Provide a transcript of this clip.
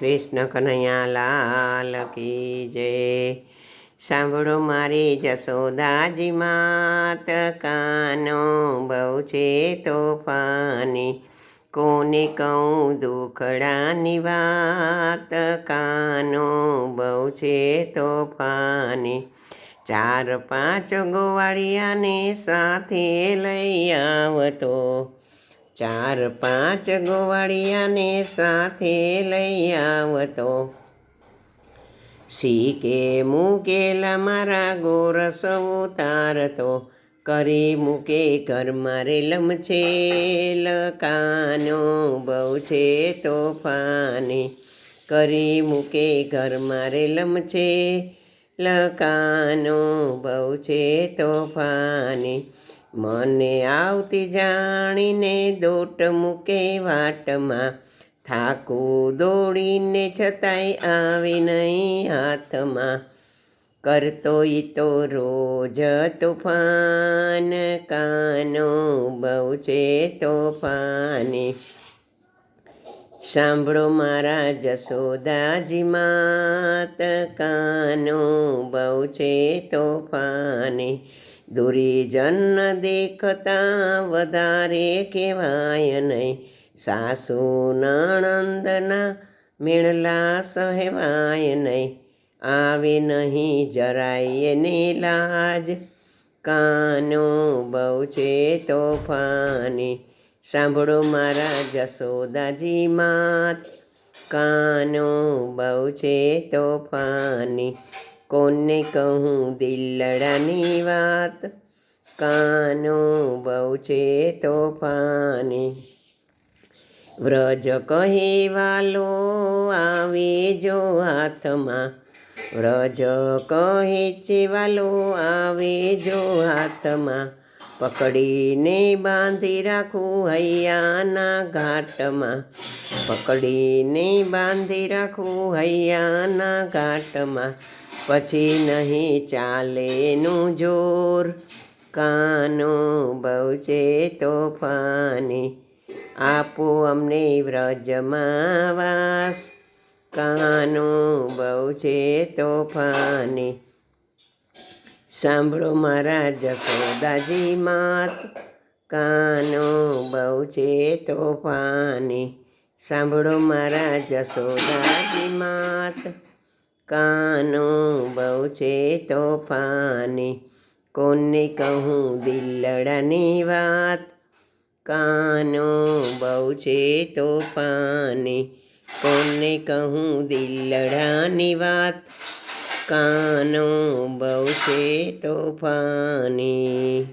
કૃષ્ણ કનૈયા લાલ કી જય. સાંભળો મારી જસોદાજી માત, કાનો બહુ છે તોફાની. કોને કહું દુખડાની વાત, કાનો બહુ છે તોફાની. ચાર પાંચ ગોવાળિયાને સાથે લઈ આવતો. ચાર પાંચ ગોવાળિયાને સાથે લઈ આવતો. શીકે મૂકેલા મારા ગોરસ ઉતારતો કરી મૂકે ઘરમાં મારે લમછે લકાનો બહુ છે તોફાની. કરી મૂકે ઘરમાં મારે લમછે લકાનો બહુ છે તોફાની. મને આવતી જાણીને દોટ મૂકે વાટમાં. થાકું દોડીને છતાંય આવે નહીં હાથમાં. કરતો ઈ તો રોજ તોફાન, કાનો બહુ છે તોફાની. સાંભળો મારા જસોદાજી માત, કાનો બહુ છે તોફાની. દુરીજન દેખતા વધારે કહેવાય નહીં. સાસુ નણંદના મેળલા સહેવાય નહીં. આવે નહીં જરાય ને લાજ. કાનો બહુ છે તોફાની. સાંભળો મારા જસોદાજી માત. કાનો બહુ છે તોફાની. કોને કહું દિલડાની વાત? કાનો બહુ છે તોફાની. વ્રજ કહેવાલો આવે જો હાથમાં. વ્રજ કહે છે વાલો આવે જો હાથમાં. પકડીને બાંધી રાખું હૈયાના ઘાટમાં. પકડીને બાંધી રાખું હૈયાના ઘાટમાં. પછી નહીં ચાલેનું જોર. કાનો બહુ છે તોફાની. આપો અમને વ્રજમાં વાસ. કાનો બહુ છે તોફાની. સાંભળો મારા જસોદાજી માત. કાનો બહુ છે તોફાની. સાંભળો મારા જસોદાજી માત. કાનો બહુ છે તોફાની. કોને કહું દિલડાની વાત? કાનો બહુ છે તોફાની. કોને કહું દિલડાની વાત? કાનો બહુ છે તોફાની.